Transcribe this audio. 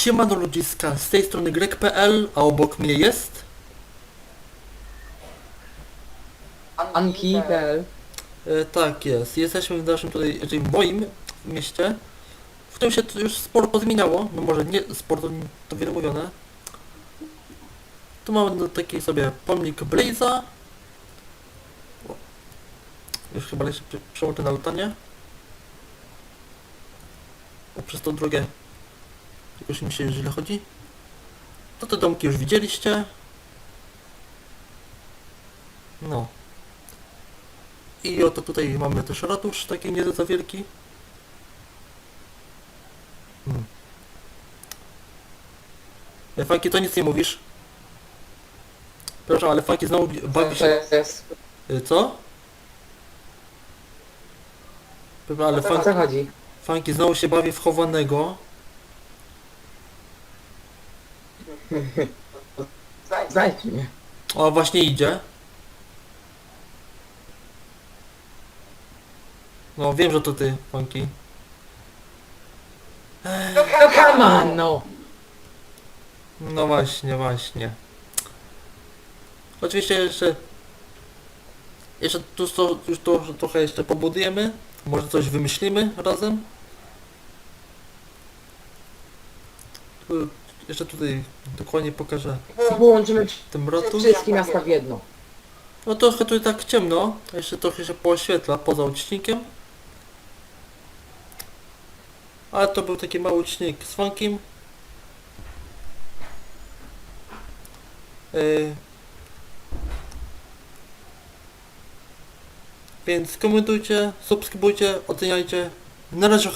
Siemano ludziska, z tej strony greg.pl, a obok mnie jest... Anki.pl E, tak jest, jesteśmy w naszym tutaj, czyli w moim mieście, w którym się tu już sporo pozmieniało, no może nie sporo, to, to wiele mówione. Tu mamy no, taki sobie pomnik Blaze'a. O, Już chyba jeszcze prze- przełączę na latanie. O, przez tą drogę jakoś mi się źle chodzi. To te domki już widzieliście. No. I oto tutaj mamy też ratusz, taki nie za wielki. Hmm. E, Fajki, to nic nie mówisz. Proszę, ale Fajki znowu bawi się... Y, Co? Ale chodzi? Fajki znowu się bawi w chowanego. Znajdź mnie. O, właśnie idzie. No, wiem, że to ty, Funky. No come on, no! No właśnie, właśnie. Oczywiście jeszcze... Jeszcze tu to, już to trochę jeszcze pobudujemy. Może coś wymyślimy razem. Tu, jeszcze tutaj dokładnie pokażę Połączymy tym ratu. wszystkie miasta w jedno. No trochę tutaj tak ciemno, a jeszcze trochę się pooświetla poza odcinkiem. Ale to był taki mały odcinek z funkiem. Yy. Więc komentujcie, subskrybujcie, oceniajcie. Na razie.